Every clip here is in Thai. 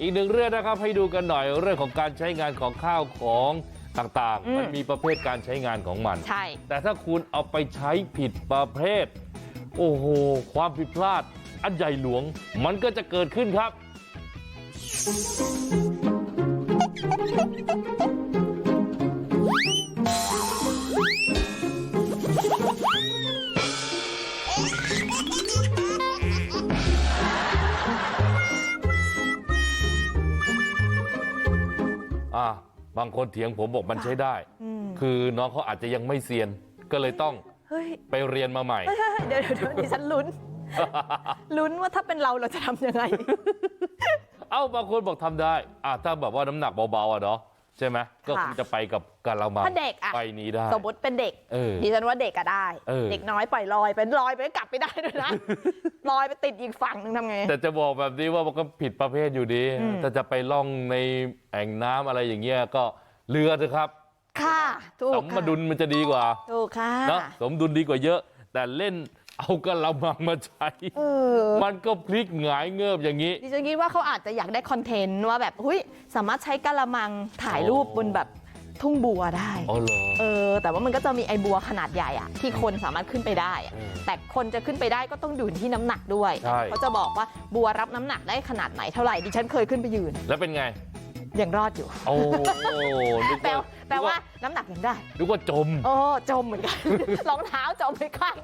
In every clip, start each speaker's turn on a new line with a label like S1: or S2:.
S1: อีกหนึ่งเรื่องนะครับให้ดูกันหน่อยเรื่องของการใช้งานของข้าวของต่าง
S2: อืม
S1: ๆมันมีประเภทการใช้งานของมัน
S2: ใช่
S1: แต่ถ้าคุณเอาไปใช้ผิดประเภทโอ้โหความผิดพลาดอันใหญ่หลวงมันก็จะเกิดขึ้นครับ บางคนเถียงผมบอกมันใช้ได้
S2: อืม
S1: คือน้องเขาอาจจะยังไม่เซียนก็เลยต้อง
S2: เฮ้ย
S1: ไปเรียนมาใหม่
S2: เดี๋ยวเดี๋ยวเดี๋ยวดิฉันลุ้นลุ้นว่าถ้าเป็นเราเราจะทำยังไง
S1: เอ้าบางคนบอกทำได้อะถ้าแบบว่าน้ำหนักเบาๆอะเนาะ ใช่ไหมก็คงจะไปกับกะละมัง
S2: ถ้าเด็กอะ
S1: ไปนี้ได้
S2: สมมติเป็นเด็ก
S1: เออ
S2: ดิฉันว่าเด็กอะได้
S1: เออ
S2: เด็กน้อยปล่อยลอยไปลอยไปกลับไม่ได้ด้วยนะลอยไปติดอีกฝั่งหนึงทำไง
S1: แต่จะบอกแบบนี้ว่ามันก็ผิดประเภทอยู่ดี
S2: อืม
S1: ถ้าจะไปล่องในแอ่งน้ำอะไรอย่างเงี้ยก็เรือเถอะครับ
S2: ค่ะถู
S1: ส
S2: ก
S1: มดุลมันจะดีกว่า
S2: ถูกค่ะ
S1: เนาะสมดุลดีกว่าเยอะ แต่เล่น เอากระมังมาใช้
S2: เออ
S1: มันก็พลิกหงายเงิบอย่างนี้
S2: ดิฉันคิดว่าเขาอาจจะอยากได้คอนเทนต์ว่าแบบหุยสามารถใช้กะละมังถ่ายรูป
S1: อ๋อ
S2: บนแบบทุ่งบัวได้
S1: อ๋อเหรอ
S2: เออ แต่ว่ามันก็จะมีไอบัวขนาดใหญ่อะที่คนสามารถขึ้นไปได้อะ
S1: เออ
S2: แต่คนจะขึ้นไปได้ก็ต้องดูที่น้ำหนักด้วย
S1: ใช่
S2: เขาจะบอกว่าบัวรับน้ำหนักได้ขนาดไหนเท่าไหร่ดิฉันเคยขึ้นไปยืน
S1: แล้วเป็นไง
S2: ยังรอดอยู่
S1: โอ้นึก
S2: แปล
S1: ว่า
S2: แปลว่าน้ำหนักยังได้
S1: นึกว่าจม
S2: โอ้จมเหมือนกันรองเท้าจมไปข้าง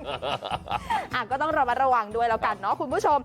S2: อะก็ต้องระมัดระวังด้วยแล้วกันเนาะคุณผู้ชม